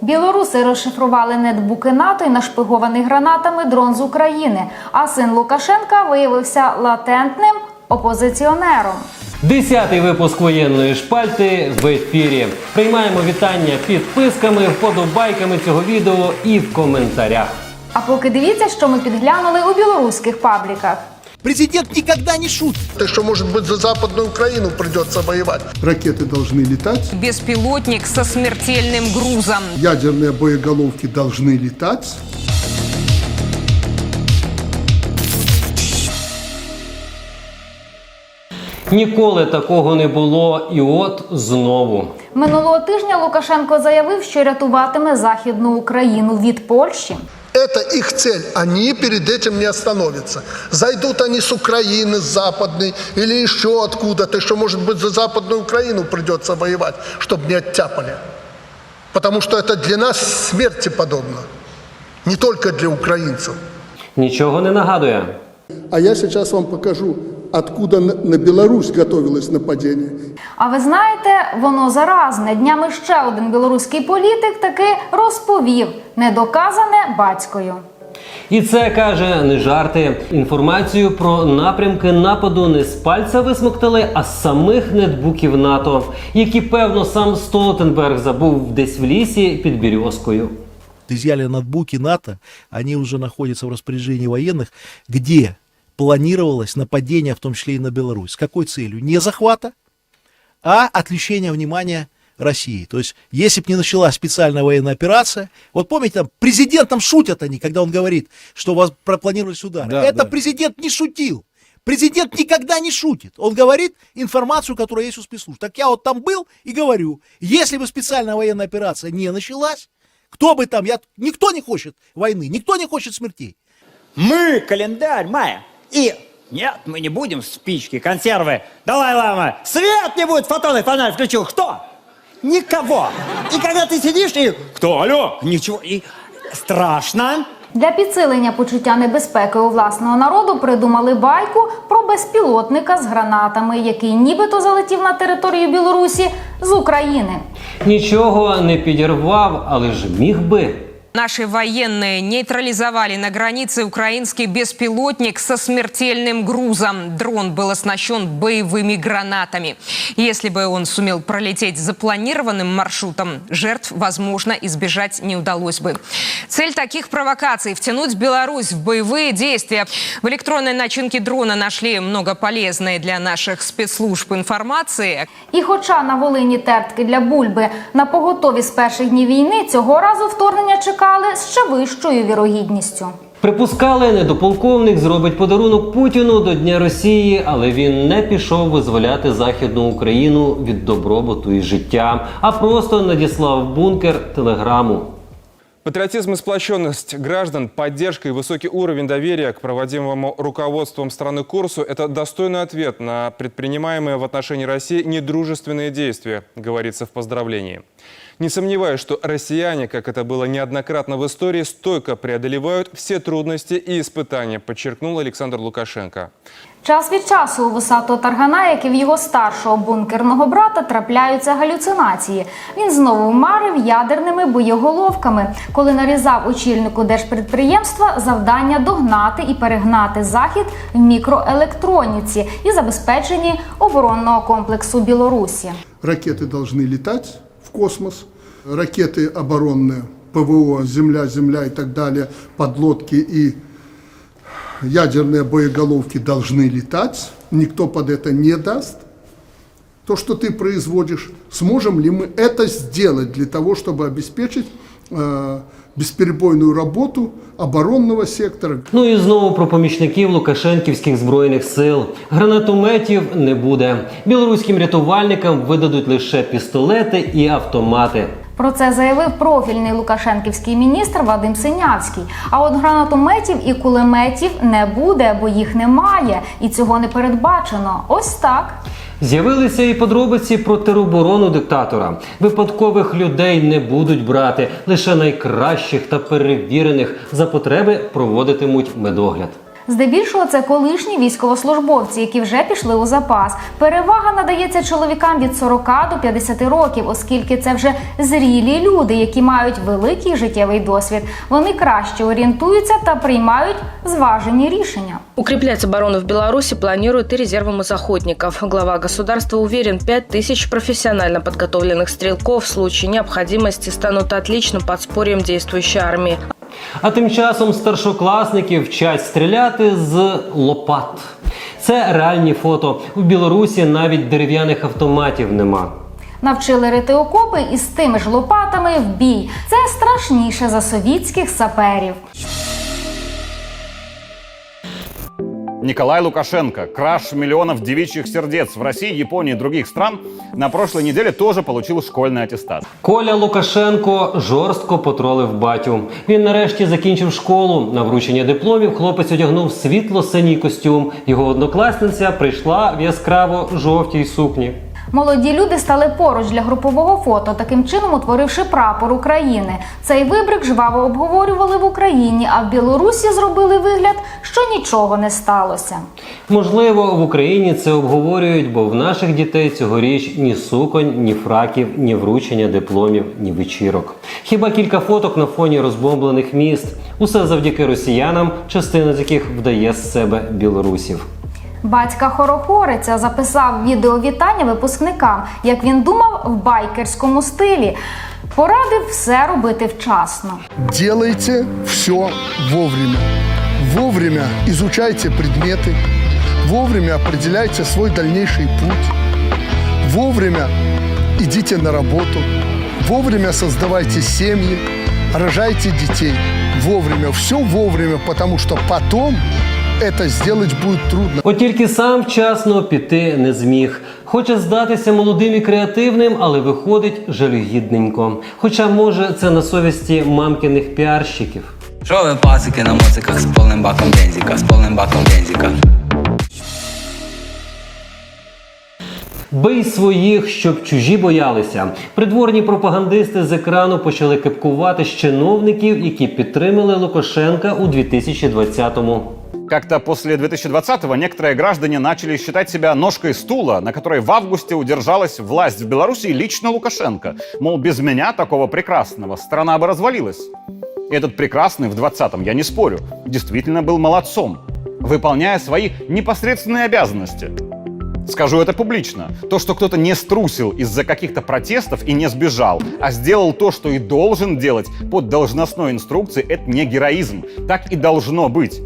Білоруси розшифрували нетбуки НАТО і нашпигований гранатами дрон з України. А син Лукашенка виявився латентним опозиціонером. Десятий випуск воєнної шпальти в ефірі. Приймаємо вітання підписками, вподобайками цього відео і в коментарях. А поки дивіться, що ми підглянули у білоруських пабліках. Президент никогда не шутит. Так что, может быть, за Западную Украину придется воевать. Ракеты должны летать, Беспилотник со смертельным грузом. ядерные боеголовки должны летать. Ніколи такого не було, і от знову. Минулого тижня Лукашенко заявив, що рятуватиме Західну Україну від Польщі. Это их цель. Они перед этим не остановятся. Зайдут они с Украины, с Западной или еще откуда-то, что, может быть, за Западную Украину придется воевать, чтобы не оттяпали. Потому что это для нас смерти подобно. Не только для украинцев. Нічого не нагадує. А я сейчас вам покажу, откуда на Беларусь готовилось нападение. А ви знаєте, воно заразне. Днями ще один білоруський політик таки розповів недоказане батькою. І це каже не жарти. Інформацію про напрямки нападу не з пальця висмоктали, а з самих нетбуків НАТО, які певно сам Столтенберг забув десь в лісі під Бірьозкою. Изъяли ноутбуки НАТО, они уже находятся в распоряжении военных, где планировалось нападение, в том числе и на Беларусь. С какой целью? Не захвата, а отвлечения внимания России. То есть, если бы не началась специальная военная операция, вот помните, там президент там шутят они, когда он говорит, что у вас пропланировались удары. Это президент не шутил. Президент никогда не шутит. Он говорит информацию, которая есть у спецслужб. Так я вот там был и говорю, если бы специальная военная операция не началась, кто бы там, я, никто не хочет войны, никто не хочет смертей. Мы календарь мая. И нет, мы не будем спички, консервы. Далай-лама, свет не будет, фотонный фонарь включил. Кто? Никого. И когда ты сидишь и... Кто? Алло? Ничего. И страшно. Для підсилення почуття небезпеки у власного народу придумали байку про безпілотника з гранатами, який нібито залетів на територію Білорусі з України. Нічого не підірвав, але ж міг би. Наши военные нейтрализовали на границе украинский беспилотник со смертельным грузом. Дрон был оснащен боевыми гранатами. Если бы он сумел пролететь запланированным маршрутом, жертв, возможно, избежать не удалось бы. Цель таких провокаций – втянуть Беларусь в боевые действия. В электронной начинке дрона нашли много полезной для наших спецслужб информации. І хоча на Волині тертки для бульби на поготові з перших днів війни, цього разу вторгнення чекали з ще вищою вірогідністю. Припускали, недополковник зробить подарунок Путіну до Дня Росії, але він не пішов визволяти Західну Україну від добробуту і життя, а просто надіслав в бункер телеграму. Патриотизм и сплоченность граждан, поддержка и высокий уровень доверия к проводимому руководством страны курсу – это достойный ответ на предпринимаемые в отношении России недружественные действия, говорится в поздравлении. Не сомневаюсь, что россияне, как это было неоднократно в истории, стойко преодолевают все трудности и испытания, подчеркнул Александр Лукашенко. Час від часу у вусатого таргана, як і в його старшого бункерного брата, трапляються галюцинації. Він знову марив ядерними боєголовками, коли нарізав очільнику держпідприємства завдання догнати і перегнати захід в мікроелектроніці і забезпеченні оборонного комплексу Білорусі. Ракеты должны летать в космос. Ракеты оборонные, ПВО, Земля, Земля и так далее, подлодки и ядерные боеголовки должны летать. Никто под это не даст. То, что ты производишь, сможем ли мы это сделать для того, чтобы обеспечить э, бесперебойную работу оборонного сектора, Ну і знову про помічників Лукашенківських збройних сил. Гранатометів не буде. Білоруським рятувальникам видадуть лише пістолети і автомати. Про це заявив профільний лукашенківський міністр Вадим Синявський. А от гранатометів і кулеметів не буде, бо їх немає, і цього не передбачено. Ось так. З'явилися і подробиці про тероборону диктатора. Випадкових людей не будуть брати, лише найкращих та перевірених за потреби проводитимуть медогляд. Здебільшого це колишні військовослужбовці, які вже пішли у запас. Перевага надається чоловікам від 40 до 50 років, оскільки це вже зрілі люди, які мають великий життєвий досвід. Вони краще орієнтуються та приймають зважені рішення. Укреплять оборону в Беларуси планируют и резервом из охотников. Глава государства уверен, 5 тысяч профессионально подготовленных стрелков в случае необходимости станут отличным подспорьем действующей армии. А тим часом старшокласники вчать стріляти з лопат. Це реальні фото. У Білорусі навіть дерев'яних автоматів нема. Навчили рити окопи і з тими ж лопатами в бій. Це страшніше за совітських саперів. Николай Лукашенко, краш миллионов девичьих сердец в России, Японии и других стран, на прошлой неделе тоже получил школьный аттестат. Коля Лукашенко жорстко потролив батю. Він нарешті закінчив школу. На вручення дипломів хлопець одягнув світло-синій костюм. Його однокласниця прийшла в яскраво жовтій сукні. Молоді люди стали поруч для групового фото, таким чином утворивши прапор України. Цей вибрик жваво обговорювали в Україні, а в Білорусі зробили вигляд, що нічого не сталося. Можливо, в Україні це обговорюють, бо в наших дітей цьогоріч ні суконь, ні фраків, ні вручення дипломів, ні вечірок. Хіба кілька фоток на фоні розбомблених міст. Усе завдяки росіянам, частина з яких вдає з себе білорусів. Батька хорохориця записав відеовітання випускникам, як він думав в байкерському стилі. Порадив все робити вчасно. Делайте все вовремя. Вовремя изучайте предметы, вовремя определяйте свой дальнейший путь, вовремя идите на работу, вовремя создавайте семьи, рожайте детей. Вовремя, все вовремя, потому что потом это сделать будет трудно. От тільки сам вчасно піти не зміг. Хоче здатися молодим і креативним, але виходить жалюгідненько. Хоча, може, це на совісті мамкиних піарщиків. Що ви пасики на моциках з повним баком бензика, з повним баком бензика. Бий своїх, щоб чужі боялися. Придворні пропагандисти з екрану почали кепкувати з чиновників, які підтримали Лукашенка у 2020-му. Как-то после 2020-го некоторые граждане начали считать себя ножкой стула, на которой в августе удержалась власть в Беларуси лично Лукашенко. Мол, без меня, такого прекрасного, страна бы развалилась. И этот прекрасный в 20-м, я не спорю, действительно был молодцом, выполняя свои непосредственные обязанности. Скажу это публично. То, что кто-то не струсил из-за каких-то протестов и не сбежал, а сделал то, что и должен делать под должностной инструкцией, это не героизм. Так и должно быть.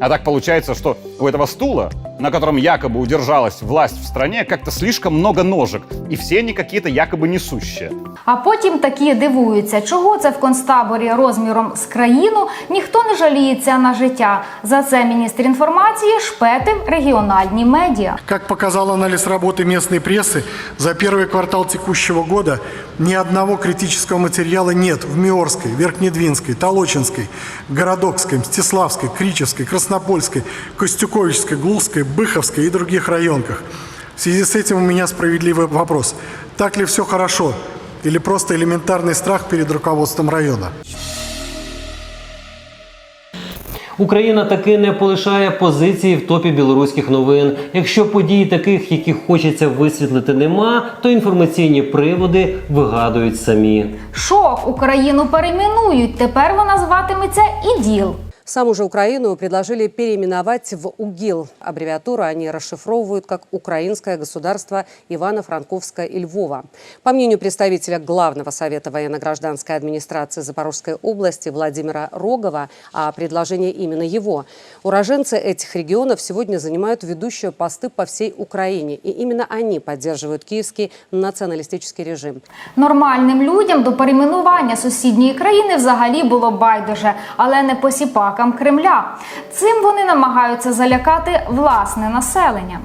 А так получается, что у этого стула, на котором якобы удержалась власть в стране, как-то слишком много ножек, и все они какие-то якобы несущие. А потім такі дивуються, чого це в концтаборі розміром з країну ніхто не жаліється на життя. За це міністр інформації шпетив регіональні медіа. Как показал анализ работы местной прессы, за первый квартал текущего года ни одного критического материала нет в Миорской, Верхнедвинской, Толочинской, Городокской, Мстиславской, Кричевской, Краснопольской, Костюковичской, Глузской, Быховской и других районках. В связи с этим у меня справедливый вопрос. Так ли все хорошо? Или просто элементарный страх перед руководством района? Україна таки не полишає позиції в топі білоруських новин. Якщо подій таких, які хочеться висвітлити, нема, то інформаційні приводи вигадують самі. Шок Україну перейменують. Тепер вона зватиметься іділ. Саму же Украину предложили переименовать в УГИЛ. Аббревиатуру они расшифровывают как «Украинское государство Ивано-Франковска и Львова». По мнению представителя Главного совета военно-гражданской администрации Запорожской области Владимира Рогова, а предложение именно его, уроженцы этих регионов сегодня занимают ведущие посты по всей Украине. И именно они поддерживают киевский националистический режим. Нормальним людям до перейменування сусідньої країни взагалі було байдуже, але не Посіпакам Кремля. Цим вони намагаються залякати власне населення.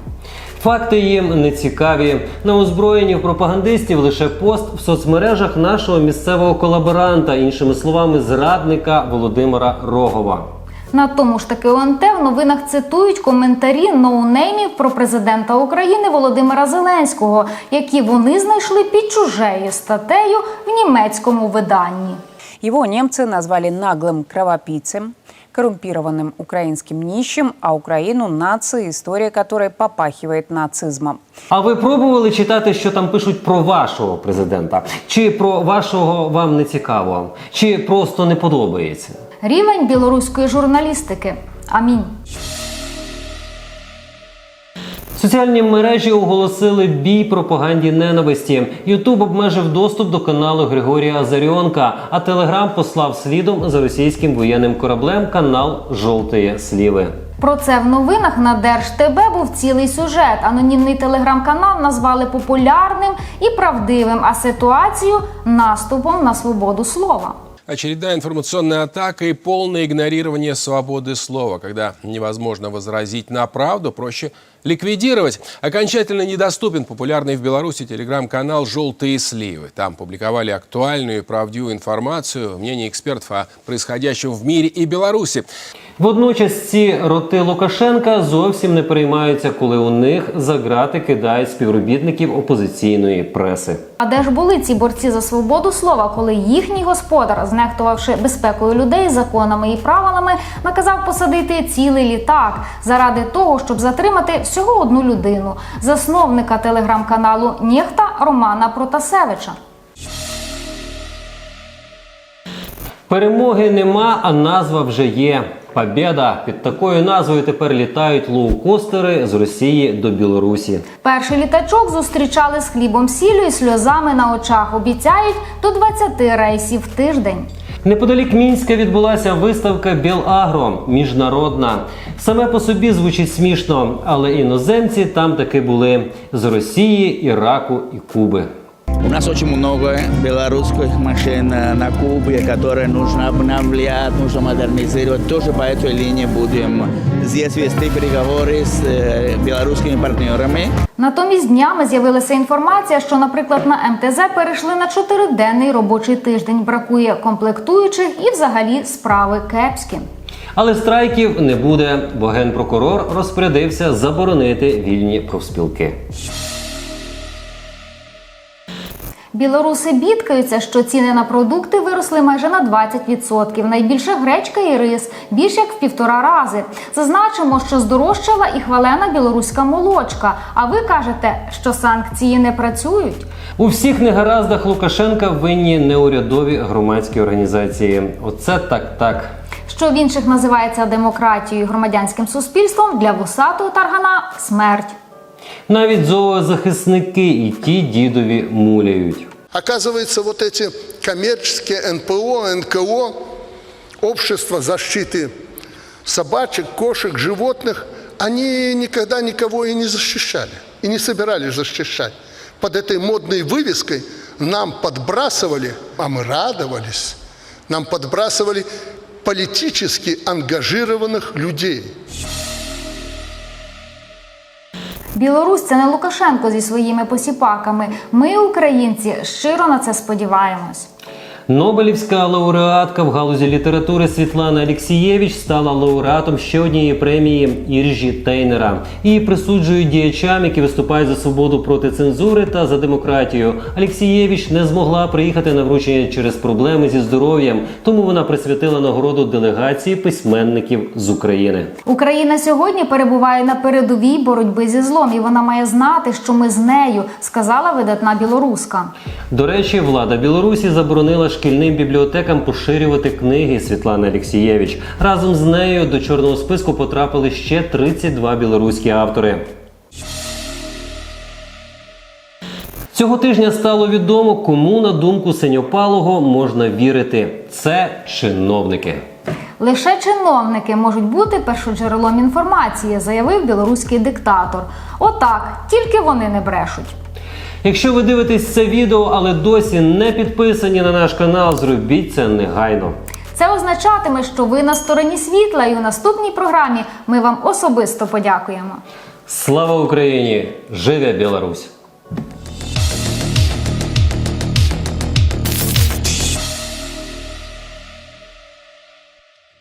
Факти їм не цікаві. На озброєнні в пропагандистів лише пост в соцмережах нашого місцевого колаборанта, іншими словами, зрадника Володимира Рогова. На тому ж таки ОНТ в новинах цитують коментарі ноунеймів про президента України Володимира Зеленського, які вони знайшли під чужею статтею в німецькому виданні. Его немцы назвали наглым кровопийцем, коррумпированным украинским нищим, а Украину нации, история которой попахивает нацизмом. А ви пробували читати, що там пишуть про вашого президента? Чи про вашого вам не цікаво? Чи просто не подобається? Рівень білоруської журналістики. Амінь. Соціальні мережі оголосили бій пропаганді ненависті. Ютуб обмежив доступ до каналу Григорія Азаріонка, а Телеграм послав слідом за російським воєнним кораблем канал Жовтої Сліви. Про це в новинах на Держ.ТБ був цілий сюжет. Анонімний телеграм-канал назвали популярним і правдивим, а ситуацію наступом на свободу слова. Очередная информационная атака и полное игнорирование свободы слова. Когда невозможно возразить на правду, проще ликвидировать. Окончательно недоступен популярный в Беларуси телеграм-канал «Желтые сливы». Там публиковали актуальную и правдивую информацию, мнение экспертов о происходящем в мире и Беларуси. Водночас ці роти Лукашенка зовсім не переймаються, коли у них за грати кидають співробітників опозиційної преси. А де ж були ці борці за свободу слова, коли їхній господар, знехтувавши безпекою людей, законами і правилами, наказав посадити цілий літак заради того, щоб затримати всього одну людину, засновника телеграм-каналу Нєхта Романа Протасевича. Перемоги нема, а назва вже є. Побєда під такою назвою тепер літають лоукостери з Росії до Білорусі. Перший літачок зустрічали з хлібом сіллю і сльозами на очах. Обіцяють до 20 рейсів в тиждень. Неподалік Мінська відбулася виставка Білагро міжнародна. Саме по собі звучить смішно, але іноземці там таки були з Росії, Іраку і Куби. У нас очень много белорусских машин э, на Кубе, которые нужно обновлять, нужно модернизировать. Тоже по этой линии будем здесь вести переговоры с э, белорусскими партнерами. Натомість днями з'явилася інформація, що, наприклад, на МТЗ перейшли на чотириденний робочий тиждень. Бракує комплектуючих і взагалі справи кепські. Але страйків не буде, бо генпрокурор розпорядився заборонити вільні профспілки. Білоруси бідкаються, що ціни на продукти виросли майже на 20%. Найбільше гречка і рис, більш як в півтора рази. Зазначимо, що здорожчала і хвалена білоруська молочка. А ви кажете, що санкції не працюють? У всіх негараздах Лукашенка винні неурядові громадські організації. Оце так так. Що в інших називається демократією і громадянським суспільством для вусатого таргана смерть. Навіть зоозахисники і ті дідові муляють. Оказывается, вот эти коммерческие НПО, НКО, общество защиты собачек, кошек, животных, они никогда никого и не защищали, и не собирались защищать. Под этой модной вывеской нам подбрасывали, а мы радовались, нам подбрасывали политически ангажированных людей. Білорусь це не Лукашенко зі своїми посіпаками. Ми, українці, щиро на це сподіваємось. Нобелівська лауреатка в галузі літератури Світлана Алєксієвич стала лауреатом ще однієї премії Іржі Тейнера. Її присуджують діячам, які виступають за свободу проти цензури та за демократію. Алєксієвич не змогла приїхати на вручення через проблеми зі здоров'ям, тому вона присвятила нагороду делегації письменників з України. Україна сьогодні перебуває на передовій боротьби зі злом, і вона має знати, що ми з нею, сказала видатна білоруска. До речі, влада Білорусі заборонила шкільним бібліотекам поширювати книги Світлани Алєксієвич. Разом з нею до чорного списку потрапили ще 32 білоруські автори. Цього тижня стало відомо, кому на думку Синьопалого можна вірити. Це чиновники. Лише чиновники можуть бути першоджерелом інформації, заявив білоруський диктатор. Отак, тільки вони не брешуть. Якщо ви дивитесь це відео, але досі не підписані на наш канал, зробіть це негайно. Це означатиме, що ви на стороні світла, і у наступній програмі ми вам особисто подякуємо. Слава Україні! Живе Білорусь!